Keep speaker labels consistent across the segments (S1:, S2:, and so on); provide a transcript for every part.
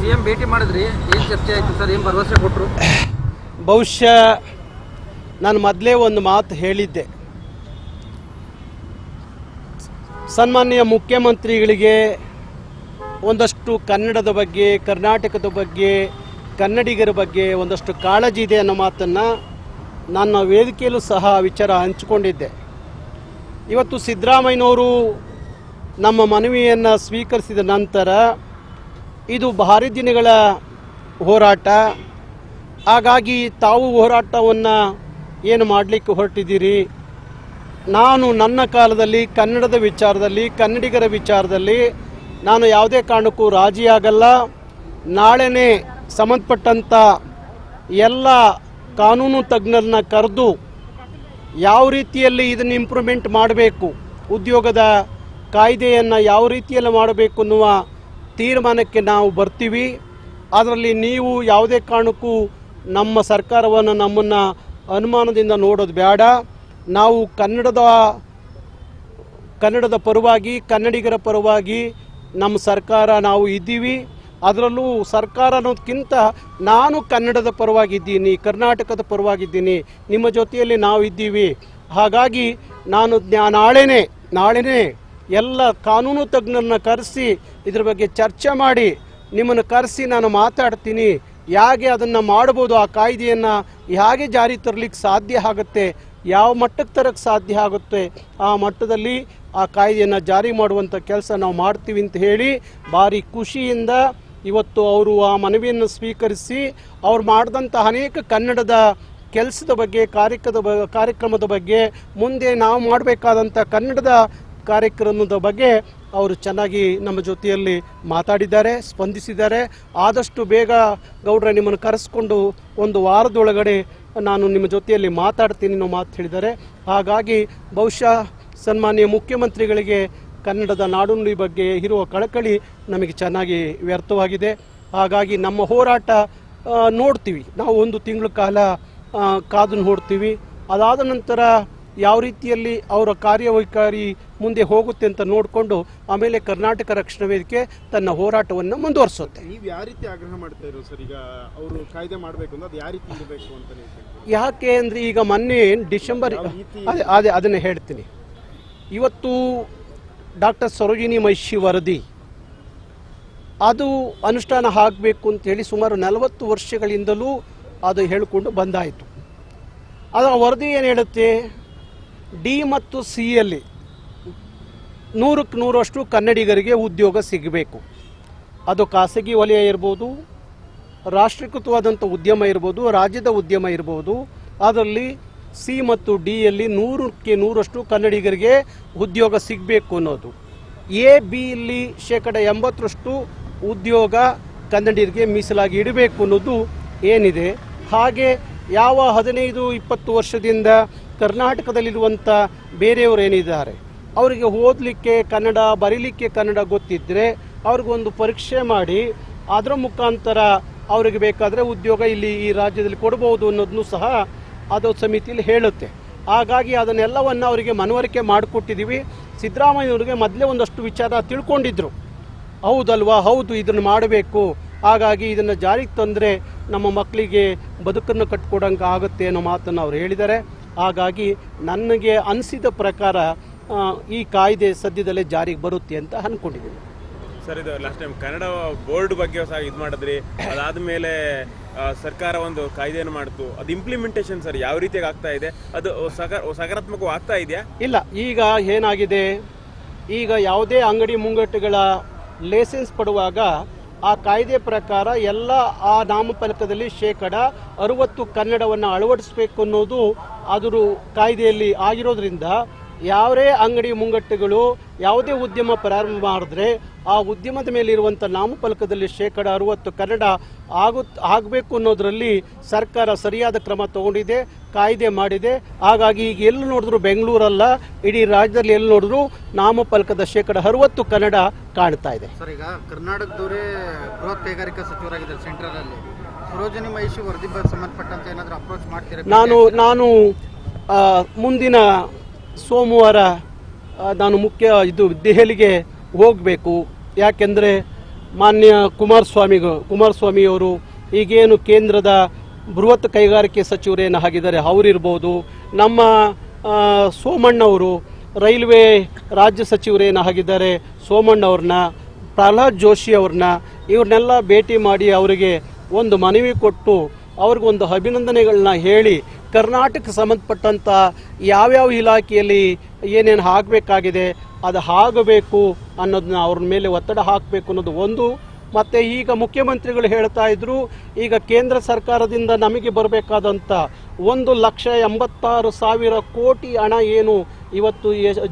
S1: C ಭೇಟಿ ಮಾಡಿದ್ರಿ ಆಯಿತು ಸರ್? ಏನು ಭರವಸೆ ಕೊಟ್ಟರು
S2: ಬಹುಶಃ ನಾನು ಮೊದಲೇ ಒಂದು ಮಾತು ಹೇಳಿದ್ದೆ. ಸನ್ಮಾನ್ಯ ಮುಖ್ಯಮಂತ್ರಿಗಳಿಗೆ ಒಂದಷ್ಟು ಕನ್ನಡದ ಬಗ್ಗೆ, ಕರ್ನಾಟಕದ ಬಗ್ಗೆ, ಕನ್ನಡಿಗರ ಬಗ್ಗೆ ಒಂದಷ್ಟು ಕಾಳಜಿ ಇದೆ ಅನ್ನೋ ಮಾತನ್ನು ನನ್ನ ವೇದಿಕೆಯಲ್ಲೂ ಸಹ ವಿಚಾರ ಹಂಚಿಕೊಂಡಿದ್ದೆ. ಇವತ್ತು ಸಿದ್ದರಾಮಯ್ಯನವರು ನಮ್ಮ ಮನವಿಯನ್ನು ಸ್ವೀಕರಿಸಿದ ನಂತರ ಇದು ಭಾರಿ ದಿನಗಳ ಹೋರಾಟ. ಹಾಗಾಗಿ ತಾವು ಹೋರಾಟವನ್ನು ಏನು ಮಾಡಲಿಕ್ಕೆ ಹೊರಟಿದ್ದೀರಿ? ನಾನು ನನ್ನ ಕಾಲದಲ್ಲಿ, ಕನ್ನಡದ ವಿಚಾರದಲ್ಲಿ, ಕನ್ನಡಿಗರ ವಿಚಾರದಲ್ಲಿ ನಾನು ಯಾವುದೇ ಕಾರಣಕ್ಕೂ ರಾಜಿಯಾಗಲ್ಲ. ನಾಳೆನೇ ಸಂಬಂಧಪಟ್ಟಂಥ ಎಲ್ಲ ಕಾನೂನು ತಜ್ಞರನ್ನ ಕರೆದು ಯಾವ ರೀತಿಯಲ್ಲಿ ಇದನ್ನು ಇಂಪ್ರೂವ್ಮೆಂಟ್ ಮಾಡಬೇಕು, ಉದ್ಯೋಗದ ಕಾಯ್ದೆಯನ್ನು ಯಾವ ರೀತಿಯಲ್ಲಿ ಮಾಡಬೇಕು ಅನ್ನುವ ತೀರ್ಮಾನಕ್ಕೆ ನಾವು ಬರ್ತೀವಿ. ಅದರಲ್ಲಿ ನೀವು ಯಾವುದೇ ಕಾರಣಕ್ಕೂ ನಮ್ಮ ಸರ್ಕಾರವನ್ನು ನಮ್ಮನ್ನು ಅನುಮಾನದಿಂದ ನೋಡೋದು ಬೇಡ. ನಾವು ಕನ್ನಡದ ಕನ್ನಡದ ಪರವಾಗಿ, ಕನ್ನಡಿಗರ ಪರವಾಗಿ ನಮ್ಮ ಸರ್ಕಾರ ನಾವು ಇದ್ದೀವಿ. ಅದರಲ್ಲೂ ಸರ್ಕಾರ ಅನ್ನೋದಕ್ಕಿಂತ ನಾನು ಕನ್ನಡದ ಪರವಾಗಿದ್ದೀನಿ, ಕರ್ನಾಟಕದ ಪರವಾಗಿದ್ದೀನಿ. ನಿಮ್ಮ ಜೊತೆಯಲ್ಲಿ ನಾವು ಇದ್ದೀವಿ. ಹಾಗಾಗಿ ನಾನು ನಾಳೆನೇ ನಾಳೆನೇ ಎಲ್ಲ ಕಾನೂನು ತಜ್ಞರನ್ನ ಕರೆಸಿ ಇದ್ರ ಬಗ್ಗೆ ಚರ್ಚೆ ಮಾಡಿ ನಿಮ್ಮನ್ನು ಕರೆಸಿ ನಾನು ಮಾತಾಡ್ತೀನಿ, ಹೇಗೆ ಅದನ್ನು ಮಾಡ್ಬೋದು, ಆ ಕಾಯ್ದೆಯನ್ನು ಹೇಗೆ ಜಾರಿ ತರಲಿಕ್ಕೆ ಸಾಧ್ಯ ಆಗುತ್ತೆ, ಯಾವ ಮಟ್ಟಕ್ಕೆ ತರಕ್ಕೆ ಸಾಧ್ಯ ಆಗುತ್ತೆ, ಆ ಮಟ್ಟದಲ್ಲಿ ಆ ಕಾಯ್ದೆಯನ್ನು ಜಾರಿ ಮಾಡುವಂಥ ಕೆಲಸ ನಾವು ಮಾಡ್ತೀವಿ ಅಂತ ಹೇಳಿ ಭಾರಿ ಖುಷಿಯಿಂದ ಇವತ್ತು ಅವರು ಆ ಮನವಿಯನ್ನು ಸ್ವೀಕರಿಸಿ ಅವ್ರು ಮಾಡಿದಂಥ ಅನೇಕ ಕನ್ನಡದ ಕೆಲಸದ ಬಗ್ಗೆ ಕಾರ್ಯಕ್ರಮದ ಕಾರ್ಯಕ್ರಮದ ಬಗ್ಗೆ ಮುಂದೆ ನಾವು ಮಾಡಬೇಕಾದಂಥ ಕನ್ನಡದ ಕಾರ್ಯಕ್ರಮದ ಬಗ್ಗೆ ಅವರು ಚೆನ್ನಾಗಿ ನಮ್ಮ ಜೊತೆಯಲ್ಲಿ ಮಾತಾಡಿದ್ದಾರೆ, ಸ್ಪಂದಿಸಿದ್ದಾರೆ. ಆದಷ್ಟು ಬೇಗ ಗೌಡ್ರೆ ನಿಮ್ಮನ್ನು ಕರೆಸ್ಕೊಂಡು ಒಂದು ವಾರದೊಳಗಡೆ ನಾನು ನಿಮ್ಮ ಜೊತೆಯಲ್ಲಿ ಮಾತಾಡ್ತೀನಿ ಅನ್ನೋ ಮಾತು ಹೇಳಿದ್ದಾರೆ. ಹಾಗಾಗಿ ಬಹುಶಃ ಸನ್ಮಾನ್ಯ ಮುಖ್ಯಮಂತ್ರಿಗಳಿಗೆ ಕನ್ನಡದ ನಾಡುನುಡಿ ಬಗ್ಗೆ ಇರುವ ಕಳಕಳಿ ನಮಗೆ ಚೆನ್ನಾಗಿ ವ್ಯರ್ಥವಾಗಿದೆ. ಹಾಗಾಗಿ ನಮ್ಮ ಹೋರಾಟ ನೋಡ್ತೀವಿ. ನಾವು ಒಂದು ತಿಂಗಳ ಕಾಲ ಕಾದು ನೋಡ್ತೀವಿ ಅದಾದ ನಂತರ ಯಾವ ರೀತಿಯಲ್ಲಿ ಅವರ ಕಾರ್ಯವೈಖರಿ ಮುಂದೆ ಹೋಗುತ್ತೆ ಅಂತ ನೋಡಿಕೊಂಡು ಆಮೇಲೆ ಕರ್ನಾಟಕ ರಕ್ಷಣಾ ವೇದಿಕೆ ತನ್ನ ಹೋರಾಟವನ್ನು ಮುಂದುವರಿಸುತ್ತೆ.
S3: ನೀವು ಯಾವ ರೀತಿ ಆಗ್ರಹ ಮಾಡ್ತಾ ಇರೋ ಸರ್? ಈಗ ಅವರು ಕಾಯ್ದೆ ಮಾಡಬೇಕು ಅದು ಯಾವ ರೀತಿ ಇರಬೇಕು ಅಂತ?
S2: ಯಾಕೆ ಅಂದರೆ ಈಗ ಮೊನ್ನೆ ಡಿಸೆಂಬರ್ ಅದೇ ಅದೇ ಅದನ್ನು ಹೇಳ್ತೀನಿ. ಇವತ್ತು ಡಾಕ್ಟರ್ ಸರೋಜಿನಿ ಮಹಿಷಿ ವರದಿ. ಅದು ಅನುಷ್ಠಾನ ಆಗಬೇಕು ಅಂತೇಳಿ ಸುಮಾರು ನಲವತ್ತು ವರ್ಷಗಳಿಂದಲೂ ಅದು ಹೇಳಿಕೊಂಡು ಬಂದಾಯಿತು. ಅದರ ವರದಿ ಏನು ಹೇಳುತ್ತೆ? ಡಿ ಮತ್ತು ಸಿ ಯಲ್ಲಿ ನೂರಕ್ಕೆ ನೂರಷ್ಟು ಕನ್ನಡಿಗರಿಗೆ ಉದ್ಯೋಗ ಸಿಗಬೇಕು. ಅದು ಖಾಸಗಿ ವಲಯ ಇರ್ಬೋದು, ರಾಷ್ಟ್ರೀಕೃತವಾದಂಥ ಉದ್ಯಮ ಇರ್ಬೋದು, ರಾಜ್ಯದ ಉದ್ಯಮ ಇರ್ಬೋದು, ಅದರಲ್ಲಿ ಸಿ ಮತ್ತು ಡಿ ಯಲ್ಲಿ ನೂರಕ್ಕೆ ನೂರಷ್ಟು ಕನ್ನಡಿಗರಿಗೆ ಉದ್ಯೋಗ ಸಿಗಬೇಕು ಅನ್ನೋದು. ಎ, ಬಿ ಇಲ್ಲಿ ಶೇಕಡ ಎಂಬತ್ತರಷ್ಟು ಉದ್ಯೋಗ ಕನ್ನಡಿಗರಿಗೆ ಮೀಸಲಾಗಿ ಇಡಬೇಕು ಅನ್ನೋದು ಏನಿದೆ. ಹಾಗೆ ಯಾವ ಹದಿನೈದು, ಇಪ್ಪತ್ತು ವರ್ಷದಿಂದ ಕರ್ನಾಟಕದಲ್ಲಿರುವಂಥ ಬೇರೆಯವರು ಏನಿದ್ದಾರೆ? ಅವರಿಗೆ ಓದಲಿಕ್ಕೆ ಕನ್ನಡ, ಬರೀಲಿಕ್ಕೆ ಕನ್ನಡ ಗೊತ್ತಿದ್ದರೆ ಅವ್ರಿಗೊಂದು ಪರೀಕ್ಷೆ ಮಾಡಿ ಅದರ ಮುಖಾಂತರ ಅವರಿಗೆ ಬೇಕಾದರೆ ಉದ್ಯೋಗ ಇಲ್ಲಿ ಈ ರಾಜ್ಯದಲ್ಲಿ ಕೊಡಬಹುದು ಅನ್ನೋದನ್ನು ಸಹ ಅದು ಸಮಿತಿಯಲ್ಲಿ ಹೇಳುತ್ತೆ. ಹಾಗಾಗಿ ಅದನ್ನೆಲ್ಲವನ್ನು ಅವರಿಗೆ ಮನವರಿಕೆ ಮಾಡಿಕೊಟ್ಟಿದ್ದೀವಿ. ಸಿದ್ದರಾಮಯ್ಯವ್ರಿಗೆ ಮೊದಲೇ ಒಂದಷ್ಟು ವಿಚಾರ ತಿಳ್ಕೊಂಡಿದ್ರು. ಹೌದಲ್ವಾ? ಹೌದು, ಇದನ್ನು ಮಾಡಬೇಕು. ಹಾಗಾಗಿ ಇದನ್ನು ಜಾರಿಗೆ ತಂದರೆ ನಮ್ಮ ಮಕ್ಕಳಿಗೆ ಬದುಕನ್ನು ಕಟ್ಕೊಡಂಗೆ ಆಗುತ್ತೆ ಅನ್ನೋ ಮಾತನ್ನು ಅವರು ಹೇಳಿದ್ದಾರೆ. ಹಾಗಾಗಿ ನನಗೆ ಅನಿಸಿದ ಪ್ರಕಾರ ಈ ಕಾಯ್ದೆ ಸದ್ಯದಲ್ಲೇ ಜಾರಿಗೆ ಬರುತ್ತೆ ಅಂತ ಅಂದ್ಕೊಂಡಿದ್ದೀನಿ
S4: ಸರ್ ಇದು ಲಾಸ್ಟ್ ಟೈಮ್ ಕನ್ನಡ ಬೋರ್ಡ್ ಬಗ್ಗೆ ಸಹ ಇದು ಮಾಡಿದ್ರಿ. ಅದಾದ್ಮೇಲೆ ಸರ್ಕಾರ ಒಂದು ಕಾಯ್ದೆಯನ್ನು ಮಾಡ್ತು ಅದು ಇಂಪ್ಲಿಮೆಂಟೇಷನ್ ಸರ್ ಯಾವ ರೀತಿಯಾಗಿ ಆಗ್ತಾ ಇದೆ? ಅದು ಸಕಾರಾತ್ಮಕವಾಗಿ ಸಕಾರಾತ್ಮಕ ಆಗ್ತಾ ಇದೆಯಾ?
S2: ಇಲ್ಲ ಈಗ ಏನಾಗಿದೆ? ಈಗ ಯಾವುದೇ ಅಂಗಡಿ ಮುಂಗಟ್ಟುಗಳ ಲೈಸೆನ್ಸ್ ಪಡುವಾಗ ಆ ಕಾಯ್ದೆ ಪ್ರಕಾರ ಎಲ್ಲ ಆ ನಾಮಫಲಕದಲ್ಲಿ ಶೇಕಡ ಅರುವತ್ತು ಕನ್ನಡವನ್ನು ಅಳವಡಿಸಬೇಕು ಅನ್ನೋದು ಅದರ ಕಾಯ್ದೆಯಲ್ಲಿ ಆಗಿರೋದ್ರಿಂದ ಯಾವೇ ಅಂಗಡಿ ಮುಂಗಟ್ಟುಗಳು ಯಾವುದೇ ಉದ್ಯಮ ಪ್ರಾರಂಭ ಮಾಡಿದ್ರೆ ಆ ಉದ್ಯಮದ ಮೇಲೆ ಇರುವಂಥ ನಾಮಫಲಕದಲ್ಲಿ ಶೇಕಡ ಅರುವತ್ತು ಕನ್ನಡ ಆಗುತ್ ಆಗಬೇಕು ಅನ್ನೋದರಲ್ಲಿ ಸರ್ಕಾರ ಸರಿಯಾದ ಕ್ರಮ ತಗೊಂಡಿದೆ ಕಾಯ್ದೆ ಮಾಡಿದೆ. ಹಾಗಾಗಿ ಈಗ ಎಲ್ಲಿ ನೋಡಿದ್ರು ಬೆಂಗಳೂರಲ್ಲ ಇಡೀ ರಾಜ್ಯದಲ್ಲಿ ಎಲ್ಲಿ ನೋಡಿದ್ರು ನಾಮಫಲಕದ ಶೇಕಡ ಅರುವತ್ತು ಕನ್ನಡ ಕಾಣ್ತಾ ಇದೆ.
S1: ಸರ್ ಈಗ ಕರ್ನಾಟಕದವರೇ ಬೃಹತ್ ಕೈಗಾರಿಕಾ ಸಚಿವರಾಗಿದ್ದಾರೆ ಸೆಂಟ್ರಲ್ ಅಲ್ಲಿ ಸರೋಜಿನಿ ಮಹಿಷಿ ವರದಿ ಸಂಬಂಧಪಟ್ಟಂತೆ ಏನಾದರೂ ಅಪ್ರೋಚ್ ಮಾಡ್ತೀರಾ?
S2: ನಾನು ನಾನು ಮುಂದಿನ ಸೋಮವಾರ ನಾನು ಮುಖ್ಯ ಇದು ದೆಹಲಿಗೆ ಹೋಗಬೇಕು. ಯಾಕೆಂದರೆ ಮಾನ್ಯ ಕುಮಾರಸ್ವಾಮಿ ಕುಮಾರಸ್ವಾಮಿಯವರು ಈಗೇನು ಕೇಂದ್ರದ ಬೃಹತ್ ಕೈಗಾರಿಕೆ ಸಚಿವರೇನು ಆಗಿದ್ದಾರೆ, ಅವರಿರ್ಬೋದು. ನಮ್ಮ ಸೋಮಣ್ಣವರು ರೈಲ್ವೆ ರಾಜ್ಯ ಸಚಿವರೇನು ಆಗಿದ್ದಾರೆ, ಸೋಮಣ್ಣವ್ರನ್ನ, ಪ್ರಹ್ಲಾದ್ ಜೋಶಿ ಅವ್ರನ್ನ, ಇವ್ರನ್ನೆಲ್ಲ ಭೇಟಿ ಮಾಡಿ ಅವರಿಗೆ ಒಂದು ಮನವಿ ಕೊಟ್ಟು ಅವ್ರಿಗೊಂದು ಅಭಿನಂದನೆಗಳನ್ನ ಹೇಳಿ ಕರ್ನಾಟಕಕ್ಕೆ ಸಂಬಂಧಪಟ್ಟಂಥ ಯಾವ್ಯಾವ ಇಲಾಖೆಯಲ್ಲಿ ಏನೇನು ಆಗಬೇಕಾಗಿದೆ ಅದು ಆಗಬೇಕು ಅನ್ನೋದನ್ನ ಅವ್ರ ಮೇಲೆ ಒತ್ತಡ ಹಾಕಬೇಕು ಅನ್ನೋದು ಒಂದು. ಮತ್ತು ಈಗ ಮುಖ್ಯಮಂತ್ರಿಗಳು ಹೇಳ್ತಾ ಇದ್ರು, ಈಗ ಕೇಂದ್ರ ಸರ್ಕಾರದಿಂದ ನಮಗೆ ಬರಬೇಕಾದಂಥ ಒಂದು ಲಕ್ಷ ಎಂಬತ್ತಾರು ಸಾವಿರ ಕೋಟಿ ಹಣ ಏನು ಇವತ್ತು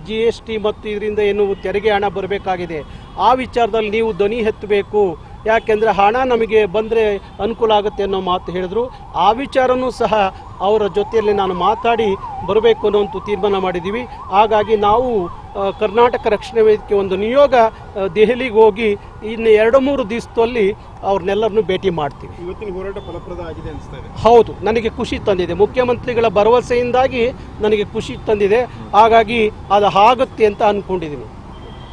S2: ಜಿ ಎಸ್ ಟಿ ಮತ್ತು ಇದರಿಂದ ಏನು ತೆರಿಗೆ ಹಣ ಬರಬೇಕಾಗಿದೆ. ಆ ವಿಚಾರದಲ್ಲಿ ನೀವು ಧ್ವನಿ ಎತ್ತಬೇಕು. ಯಾಕೆಂದರೆ ಹಣ ನಮಗೆ ಬಂದರೆ ಅನುಕೂಲ ಆಗುತ್ತೆ ಅನ್ನೋ ಮಾತು ಹೇಳಿದ್ರು. ಆ ವಿಚಾರನೂ ಸಹ ಅವರ ಜೊತೆಯಲ್ಲಿ ನಾನು ಮಾತಾಡಿ ಬರಬೇಕು ಅನ್ನೋಂಥ ತೀರ್ಮಾನ ಮಾಡಿದ್ದೀವಿ. ಹಾಗಾಗಿ ನಾವು ಕರ್ನಾಟಕ ರಕ್ಷಣಾ ವೇದಿಕೆ ಒಂದು ನಿಯೋಗ ದೆಹಲಿಗೆ ಹೋಗಿ ಇನ್ನು ಎರಡು ಮೂರು ದಿವಸದಲ್ಲಿ ಅವ್ರನ್ನೆಲ್ಲರನ್ನೂ ಭೇಟಿ ಮಾಡ್ತೀವಿ.
S3: ಇವತ್ತಿನ ಹೋರಾಟ ಫಲಪ್ರದ ಆಗಿದೆ ಅನಿಸ್ತಾ ಇದೆ.
S2: ಹೌದು ನನಗೆ ಖುಷಿ ತಂದಿದೆ. ಮುಖ್ಯಮಂತ್ರಿಗಳ ಭರವಸೆಯಿಂದಾಗಿ ನನಗೆ ಖುಷಿ ತಂದಿದೆ. ಹಾಗಾಗಿ ಅದು ಆಗುತ್ತೆ ಅಂತ ಅಂದ್ಕೊಂಡಿದ್ದೀನಿ